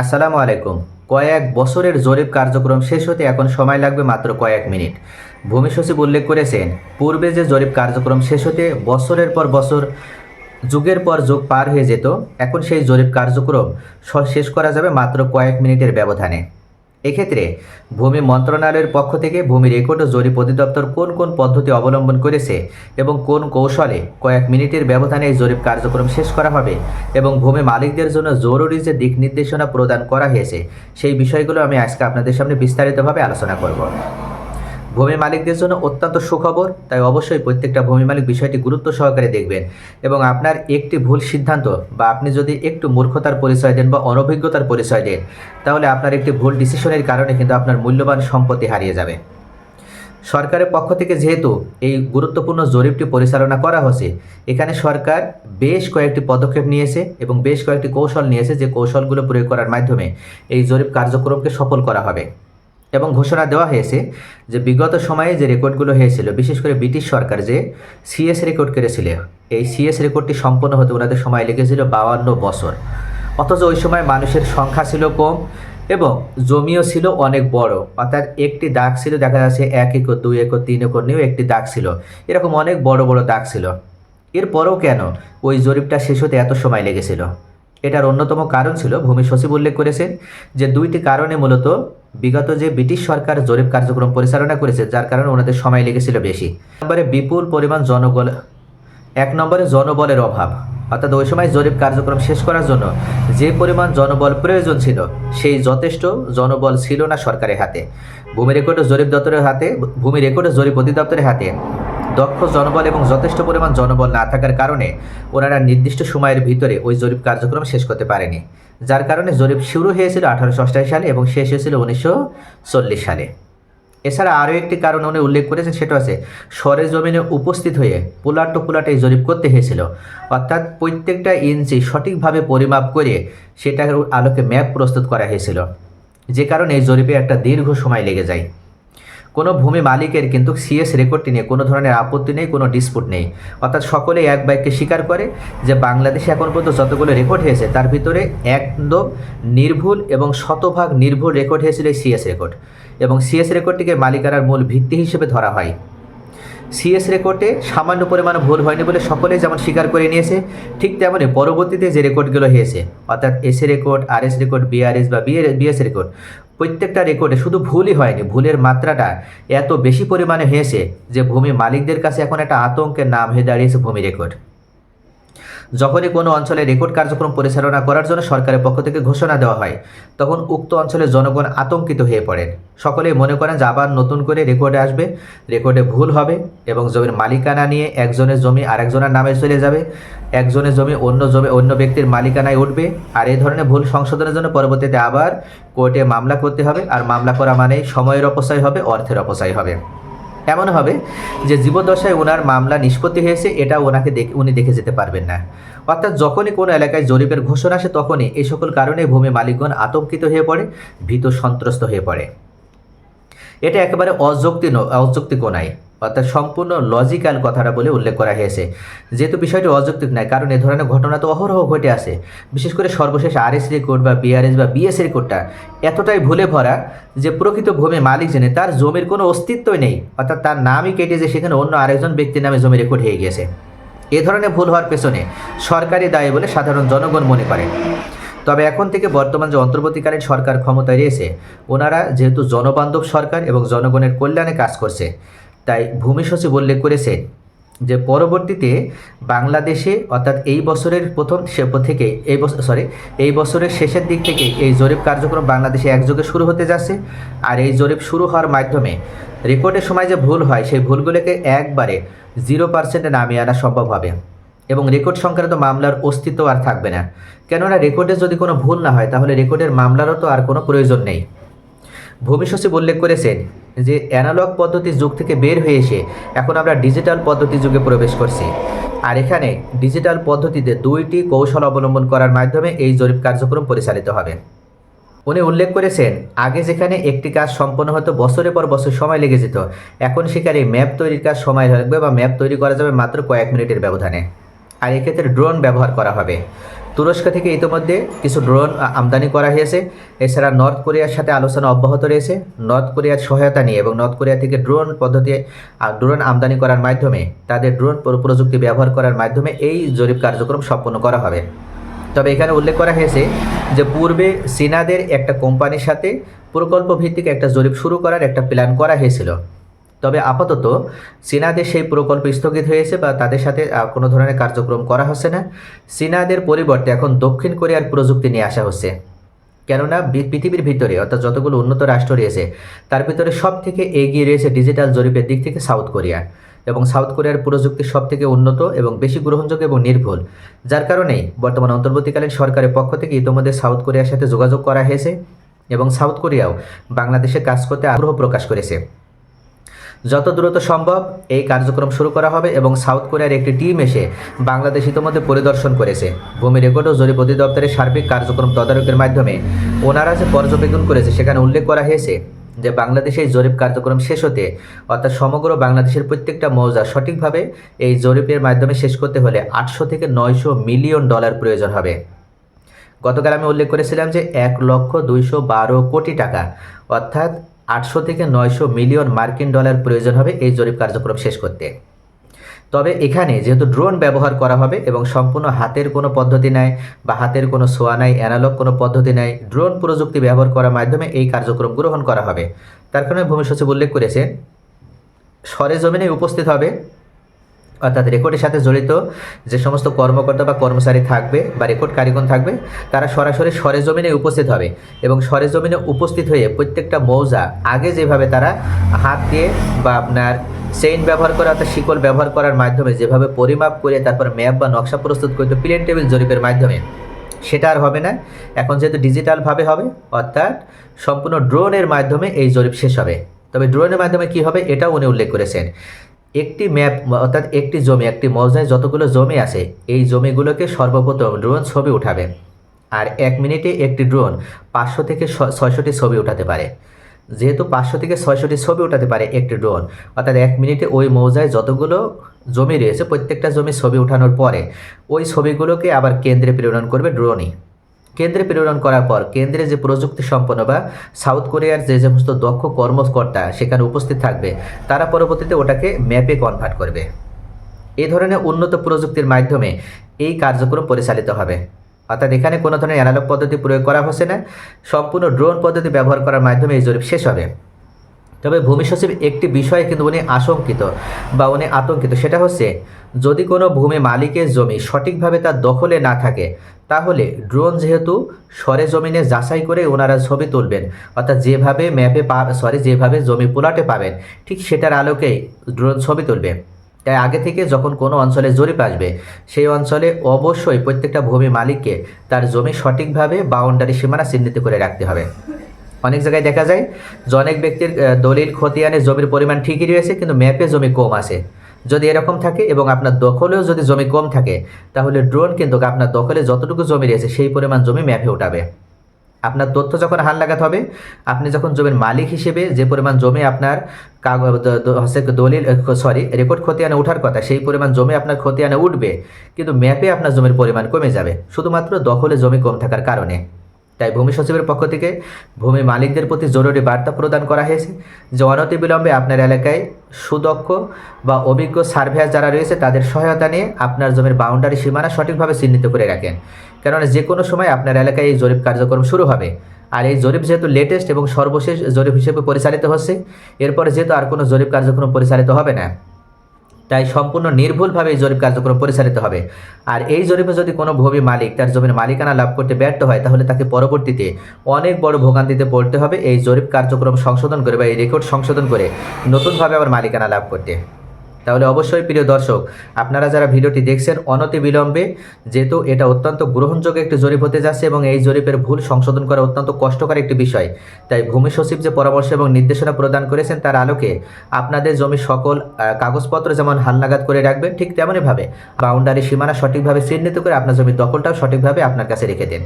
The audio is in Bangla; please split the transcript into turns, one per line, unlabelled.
আসসালামু আলাইকুম। কয়েক বছরের জরিপ কার্যক্রম শেষ হতে এখন সময় লাগবে মাত্র কয়েক মিনিট। ভূমি সচিব উল্লেখ করেছেন, পূর্বে যে জরিপ কার্যক্রম শেষ হতে বছরের পর বছর, যুগের পর যুগ পার হয়ে যেত, এখন সেই জরিপ কার্যক্রম শেষ করা যাবে মাত্র কয়েক মিনিটের ব্যবধানে। এক্ষেত্রে ভূমি মন্ত্রণালয়ের পক্ষ থেকে ভূমি রেকর্ড ও জরিপ অধিদপ্তর কোন কোন পদ্ধতি অবলম্বন করেছে এবং কোন কৌশলে কয়েক মিনিটের ব্যবধানে এই জরিপ কার্যক্রম শেষ করা হবে এবং ভূমি মালিকদের জন্য জরুরি যে দিক নির্দেশনা প্রদান করা হয়েছে সেই বিষয়গুলো আমি আজকে আপনাদের সামনে বিস্তারিতভাবে আলোচনা করব। ভূমি মালিকদের জন্য অত্যন্ত সুখবর, তাই অবশ্যই প্রত্যেকটা ভূমি মালিক বিষয়টি গুরুত্ব সহকারে দেখবেন। এবং আপনার একটি ভুল সিদ্ধান্ত বা আপনি যদি একটু মূর্খতার পরিচয় দেন বা অনভিজ্ঞতার পরিচয় দেন, তাহলে আপনার একটি ভুল ডিসিশনের কারণে কিন্তু আপনার মূল্যবান সম্পত্তি হারিয়ে যাবে। সরকারের পক্ষ থেকে যেহেতু এই গুরুত্বপূর্ণ জরিপটি পরিচালনা করা হচ্ছে এখানে সরকার বেশ কয়েকটি পদক্ষেপ নিয়েছে এবং বেশ কয়েকটি কৌশল নিয়েছে যে কৌশলগুলো প্রয়োগ করার মাধ্যমে এই জরিপ কার্যক্রমকে সফল করা হবে। এবং ঘোষণা দেওয়া হয়েছে যে বিগত সময়ে যে রেকর্ডগুলো হয়েছিল, বিশেষ করে ব্রিটিশ সরকার যে সিএস রেকর্ড করেছিল এই সিএস রেকর্ডটি সম্পন্ন হতে ওনাদের সময় লেগেছিল বাউান্ন বছর। অথচ ওই সময় মানুষের সংখ্যা ছিল কম এবং জমিও ছিল অনেক বড়। অর্থাৎ একটি দাগ ছিল, দেখা যাচ্ছে এক একর, দুই একর, তিন একর নিয়েও একটি দাগ ছিল। এরকম অনেক বড় বড় দাগ ছিল। এরপরও কেন ওই জরিপটা শেষ হতে এত সময় লেগেছিল? এটার অন্যতম কারণ ছিল, ভূমি সচিব উল্লেখ করেছেন যে দুইটি কারণে মূলত বিগত যে ব্রিটিশ সরকার জরিপ কার্যক্রম পরিচালনা করেছে, যার কারণে ওনাদের সময় লেগেছিল বেশি। নম্বরে বিপুল পরিমাণ জনবল, এক নম্বরে জনবলের অভাব। অর্থাৎ ওই সময় জরিপ কার্যক্রম শেষ করার জন্য যে পরিমাণ জনবল প্রয়োজন ছিল, সেই যথেষ্ট জনবল ছিল না সরকারের হাতে। ভূমি রেকর্ড জরিপ দপ্তরের হাতে, ভূমি রেকর্ড জরিপ অধিদপ্তরের হাতে দক্ষ জনবল এবং যথেষ্ট পরিমাণ জনবল না থাকার কারণে ওনারা নির্দিষ্ট সময়ের ভিতরে ওই জরিপ কার্যক্রম শেষ করতে পারেনি, যার কারণে জরিপ শুরু হয়েছিল আঠারোশো সালে এবং শেষ হয়েছিল উনিশশো চল্লিশ সালে। এছাড়া আরও একটি কারণ উনি উল্লেখ করেছেন, সেটা আছে সরে জমিনে উপস্থিত হয়ে পোলাট টু পোলাট জরিপ করতে হয়েছিল। অর্থাৎ প্রত্যেকটা ইঞ্চি সঠিকভাবে পরিমাপ করে সেটার আলোকে ম্যাপ প্রস্তুত করা হয়েছিল, যে কারণে এই জরিপে একটা দীর্ঘ সময় লেগে যায়। কোনো ভূমি মালিকের কিন্তু সিএস রেকর্ডটি নিয়ে কোনো ধরনের আপত্তি নেই, কোনো ডিসপুট নেই। অর্থাৎ সকলেই এক বাক্যে স্বীকার করে যে বাংলাদেশে এখন পর্যন্ত যতগুলো রেকর্ড হয়েছে, তার ভিতরে একদম নির্ভুল এবং শতভাগ নির্ভুল রেকর্ড হয়েছিল এই সিএস রেকর্ড এবং সিএস রেকর্ডটিকে মালিকানার মূল ভিত্তি হিসেবে ধরা হয়। সিএস রেকর্ডে সামান্য পরিমাণ ভুল হয়নি বলে সকলেই যেমন স্বীকার করে নিয়েছে, ঠিক তেমনই পরবর্তীতে যে রেকর্ডগুলো হয়েছে, অর্থাৎ এস রেকর্ড আর এস রেকর্ড বিআরএস বা বিএস রেকর্ড প্রত্যেকটা রেকর্ডে শুধু ভুলই হয়নি, ভুলের মাত্রাটা এত বেশি পরিমাণে হয়েছে যে ভূমি মালিকদের কাছে এখন একটা আতঙ্কের নাম হয়ে দাঁড়িয়েছে ভূমি রেকর্ড যখনই কোনো অঞ্চলে রেকর্ড কার্যক্রম পরিচালনা করার জন্য সরকারের পক্ষ থেকে ঘোষণা দেওয়া হয়, তখন উক্ত অঞ্চলের জনগণ আতঙ্কিত হয়ে পড়েন। সকলেই মনে করেন যে আবার নতুন করে রেকর্ডে আসবে, রেকর্ডে ভুল হবে এবং জমির মালিকানা নিয়ে একজনের জমি আরেকজনের নামে চলে যাবে, একজনের জমি অন্য জমি, অন্য ব্যক্তির মালিকানায় উঠবে, আর এই ধরনের ভুল সংশোধনের জন্য পরবর্তীতে আবার কোর্টে মামলা করতে হবে, আর মামলা করা মানেই সময়ের অপচয় হবে, অর্থের অপচয় হবে। এমন হবে যে জীবদশায় ওনার মামলা নিষ্পত্তি হয়েছে, এটা ওনাকে দেখে, উনি দেখে যেতে পারবেন না। অর্থাৎ যখনই কোনো এলাকায় জরিপের ঘোষণা আসে, তখনই এই সকল কারণে ভূমি মালিকগণ আতঙ্কিত হয়ে পড়ে, ভীত সন্ত্রস্ত হয়ে পড়ে। এটা একেবারে অযৌক্তি অযৌক্তিক নয়। অর্থাৎ সম্পূর্ণ লজিক্যাল কথাটা বলে উল্লেখ করা হয়েছে। যেহেতু বিষয়টি অযৌক্তিক নয়, কারণ এ ধরনের ঘটনা তো অহরহ ঘটে আসে বিশেষ করে সর্বশেষ আরএস রেকর্ড বা বিআরএস বা বিএস রেকর্ডটা এতটাই ভুলে ভরা যে প্রকৃত ভূমি মালিক জেনে তার জমির কোনো অস্তিত্বই নেই, অর্থাৎ তার নামই কেটে যে সেখানে অন্য আরেকজন ব্যক্তির নামে জমি রেকর্ড হয়ে গিয়েছে। এ ধরনের ভুল হওয়ার পেছনে সরকারি দায়ী বলে সাধারণ জনগণ মনে করে। তবে এখন থেকে বর্তমান যে অন্তর্বর্তীকালীন সরকার ক্ষমতায় রয়েছে, ওনারা যেহেতু জনবান্ধব সরকার এবং জনগণের কল্যাণে কাজ করছে তাই ভূমি সচিব উল্লেখ করেছে যে পরবর্তীতে বাংলাদেশে অর্থাৎ এই বছরের প্রথম থেকে এই বছর সরি এই বছরের শেষের দিক থেকে এই জরিপ কার্যক্রম বাংলাদেশে একযোগে শুরু হতে যাচ্ছে। আর এই জরিপ শুরু হওয়ার মাধ্যমে রেকর্ডের সময় যে ভুল হয়, সেই ভুলগুলোকে একবারে জিরো পার্সেন্টে নামিয়ে আনা সম্ভব হবে এবং রেকর্ড সংক্রান্ত মামলার অস্তিত্ব আর থাকবে না। কেননা রেকর্ডে যদি কোনো ভুল না হয়, তাহলে রেকর্ডের মামলারও তো আর কোনো প্রয়োজন নেই। ভূমি সচিব উল্লেখ করেছেন যে অ্যানালগ পদ্ধতির যুগ থেকে বের হয়ে এসে এখন আমরা ডিজিটাল পদ্ধতি যুগে প্রবেশ করছি। আর এখানে ডিজিটাল পদ্ধতিতে দুইটি কৌশল অবলম্বন করার মাধ্যমে এই জরিপ কার্যক্রম পরিচালিত হবে। উনি উল্লেখ করেছেন, আগে যেখানে একটি কাজ সম্পন্ন হতো, বছরের পর বছর সময় লেগে যেত। এখন সেখানে ম্যাপ তৈরির কাজ সময় লাগবে বা ম্যাপ তৈরি করা যাবে মাত্র কয়েক মিনিটের ব্যবধানে। আর এক্ষেত্রে ড্রোন ব্যবহার করা হবে। তুরস্ক থেকে ইতিমধ্যে কিছু ড্রোন আমদানি করা হয়েছে। এছাড়া নর্থ কোরিয়ার সাথে আলোচনা অব্যাহত রয়েছে। নর্থ কোরিয়ার সহায়তা নিয়ে এবং নর্থ কোরিয়া থেকে ড্রোন পদ্ধতি ড্রোন আমদানি করার মাধ্যমে, তাদের ড্রোন প্রযুক্তি ব্যবহার করার মাধ্যমে এই জরিপ কার্যক্রম সম্পন্ন করা হবে। তবে এখানে উল্লেখ করা হয়েছে যে, পূর্বে চীনাদের একটা কোম্পানির সাথে প্রকল্প ভিত্তিক একটা জরিপ শুরু করার একটা প্ল্যান করা হয়েছিল। তবে আপাতত চীনাদের সেই প্রকল্প স্থগিত হয়েছে বা তাদের সাথে কোনো ধরনের কার্যক্রম করা হচ্ছে না। চীনাদের পরিবর্তে এখন দক্ষিণ কোরিয়ার প্রযুক্তি নিয়ে আসা হচ্ছে। কেননা পৃথিবীর ভিতরে, অর্থাৎ যতগুলো উন্নত রাষ্ট্র রয়েছে, তার ভিতরে সব থেকে এগিয়ে রয়েছে ডিজিটাল জরিপের দিক থেকে সাউথ কোরিয়া। এবং সাউথ কোরিয়ার প্রযুক্তি সব থেকে উন্নত এবং বেশি গ্রহণযোগ্য এবং নির্ভুল। যার কারণেই বর্তমান অন্তর্বর্তীকালীন সরকারের পক্ষ থেকে ইতিমধ্যে সাউথ কোরিয়ার সাথে যোগাযোগ করা হয়েছে এবং সাউথ কোরিয়াও বাংলাদেশে কাজ করতে আগ্রহ প্রকাশ করেছে। যত দ্রুত সম্ভব এই কার্যক্রম শুরু করা হবে এবং সাউথ কোরিয়ার একটি টিম এসে বাংলাদেশ ইতিমধ্যে পরিদর্শন করেছে। ভূমি রেকর্ড ও জরিপ অধিদপ্তরের সার্বিক কার্যক্রম তদারকের মাধ্যমে ওনারা যে পর্যবেক্ষণ করেছে সেখানে উল্লেখ করা হয়েছে যে বাংলাদেশে জরিপ কার্যক্রম শেষ হতে অর্থাৎ সমগ্র বাংলাদেশের প্রত্যেকটা মৌজা সঠিকভাবে এই জরিপের মাধ্যমে শেষ করতে হলে আটশো থেকে নয়শো মিলিয়ন ডলার প্রয়োজন হবে। গতকাল আমি উল্লেখ করেছিলাম যে এক লক্ষ দুইশো বারো কোটি টাকা, অর্থাৎ আটশো থেকে নয়শো মিলিয়ন মার্কিন ডলার প্রয়োজন হবে এই জরিপ কার্যক্রম শেষ করতে। তবে এখানে যেহেতু ড্রোন ব্যবহার করা হবে এবং সম্পূর্ণ হাতের কোনো পদ্ধতি নাই বা হাতের কোনো সোয়া নাই, অ্যানালগ কোনো পদ্ধতি নাই, ড্রোন প্রযুক্তি ব্যবহার করার মাধ্যমে এই কার্যক্রম গ্রহণ করা হবে। তার কারণে ভূমি সচিব উল্লেখ করেছেন, সরেজমিনে উপস্থিত হবে অর্থাৎ রেকর্ডের সাথে জড়িত যে সমস্ত কর্মকর্তা বা কর্মচারী থাকবে বা রেকর্ড কারিগণ থাকবে, তারা সরাসরি সরেজমিনে উপস্থিত হবে এবং সরেজমিনে উপস্থিত হয়ে প্রত্যেকটা মৌজা আগে যেভাবে তারা হাত দিয়ে বা আপনার চেইন ব্যবহার করে অর্থাৎ শিকল ব্যবহার করার মাধ্যমে যেভাবে পরিমাপ করে তারপর ম্যাপ বা নকশা প্রস্তুত করতে প্লেন টেবিল জরিপের মাধ্যমে, সেটা আর হবে না। এখন যেহেতু ডিজিটালভাবে হবে, অর্থাৎ সম্পূর্ণ ড্রোনের মাধ্যমে এই জরিপ শেষ হবে। তবে ড্রোনের মাধ্যমে কি হবে, এটাও উনি উল্লেখ করেছেন। একটি ম্যাপ, অর্থাৎ একটি জমি, একটি মৌজায় যতগুলো জমি আছে, এই জমিগুলোকে সর্বপ্রথম ড্রোন ছবি উঠাবে। আর এক মিনিটে একটি ড্রোন পাঁচশো থেকে ছয়শোটি ছবি উঠাতে পারে। যেহেতু পাঁচশো থেকে ছয়শোটি ছবি উঠাতে পারে একটি ড্রোন, অর্থাৎ এক মিনিটে ওই মৌজায় যতগুলো জমি রয়েছে, প্রত্যেকটা জমি ছবি উঠানোর পরে ওই ছবিগুলোকে আবার কেন্দ্রে প্রেরণ করবে ড্রোনই। কেন্দ্রে প্রেরণ করার পর কেন্দ্রে যে প্রযুক্তি সম্পন্ন বা সাউথ কোরিয়ার যে সমস্ত দক্ষ কর্মকর্তা সেখানে উপস্থিত থাকবে, তারা পরবর্তীতে ওটাকে ম্যাপে কনভার্ট করবে। এ ধরনের উন্নত প্রযুক্তির মাধ্যমে এই কার্যক্রম পরিচালিত হবে। অর্থাৎ এখানে কোনো ধরনের অ্যানালগ পদ্ধতি প্রয়োগ করা হচ্ছে না, সম্পূর্ণ ড্রোন পদ্ধতি ব্যবহার করার মাধ্যমে এই জরিপ শেষ হবে। তবে ভূমি সচিব একটি বিষয়ে কিন্তু উনি আশঙ্কিত বা উনি আতঙ্কিত। সেটা হচ্ছে, যদি কোনো ভূমি মালিকের জমি সঠিকভাবে তার দখলে না থাকে, তাহলে ড্রোন যেহেতু সরে জমিনে যাচাই করে ওনারা ছবি তুলবেন। অর্থাৎ যেভাবে ম্যাপে পা, সরি, যেভাবে জমি পোলাটে পাবেন, ঠিক সেটার আলোকেই ড্রোন ছবি তুলবে। তাই আগে থেকে যখন কোনো অঞ্চলে জরিপ আসবে, সেই অঞ্চলে অবশ্যই প্রত্যেকটা ভূমি মালিককে তার জমি সঠিকভাবে বাউন্ডারি সীমানা চিহ্নিত করে রাখতে হবে। অনেক জায়গায় দেখা যায়, যে অনেক ব্যক্তির দলিল, খতিয়ানে জমির পরিমাণ ঠিকই রয়েছে, কিন্তু ম্যাপে জমি কম আছে। যদি এরকম থাকে এবং আপনার দখলেও যদি জমি কম থাকে, তাহলে ড্রোন কিন্তু আপনার দখলে যতটুকু জমি রয়েছে, সেই পরিমাণ জমি ম্যাপে উঠাবে। আপনার তথ্য যখন হাল লাগাতে হবে, আপনি যখন জমির মালিক হিসেবে যে পরিমাণ জমি আপনার হচ্ছে দলিল সরি রেকর্ড খতিয়ানে ওঠার কথা, সেই পরিমাণ জমি আপনার খতিয়ানে উঠবে, কিন্তু ম্যাপে আপনার জমির পরিমাণ কমে যাবে, শুধুমাত্র দখলে জমি কম থাকার কারণে। তাই ভূমি সচিবের পক্ষ থেকে ভূমি মালিকদের প্রতি জরুরি বার্তা প্রদান করা হয়েছে যে অনতিবিলম্বে আপনার এলাকায় সুদক্ষ বা অভিজ্ঞ সার্ভেয়ার যারা রয়েছে, তাদের সহায়তা নিয়ে আপনার জমির বাউন্ডারি সীমানা সঠিকভাবে চিহ্নিত করে রাখেন। কেননা যে কোনো সময় আপনার এলাকায় এই জরিপ কার্যক্রম শুরু হবে। আর এই জরিপ যেহেতু লেটেস্ট এবং সর্বশেষ জরিপ হিসেবে পরিচালিত হচ্ছে, এরপরে যেহেতু আর কোনো জরিপ কার্যক্রম পরিচালিত হবে না তাই সম্পূর্ণ নির্ভুলভাবে এই জরিপ কার্যক্রম পরিচালিত হবে। আর এই জরিপে যদি কোনো ভূমি মালিক তার জমির মালিকানা লাভ করতে ব্যর্থ হয়, তাহলে তাকে পরবর্তীতে অনেক বড় ভোগান্তিতে পড়তে হবে। এই জরিপ কার্যক্রম সংশোধন করে বা এই রেকর্ড সংশোধন করে নতুনভাবে আবার মালিকানা লাভ করতে। তাহলে অবশ্যই প্রিয় দর্শক, আপনারা যারা ভিডিওটি দেখছেন অনতি বিলম্বে, যেহেতু এটা অত্যন্ত গ্রহণযোগ্য একটি জরিপ হতে যাচ্ছে এবং এই জরিপের ভুল সংশোধন করা অত্যন্ত কষ্টকর একটি বিষয়। তাই ভূমি সচিব যে পরামর্শ এবং নির্দেশনা প্রদান করেছেন তার আলোকে আপনাদের জমির সকল কাগজপত্র যেমন হালনাগাদ করে রাখবেন, ঠিক তেমনইভাবে বাউন্ডারি সীমানা সঠিকভাবে চিহ্নিত করে আপনার জমির দখলটাও সঠিকভাবে আপনার কাছে রেখে দিন।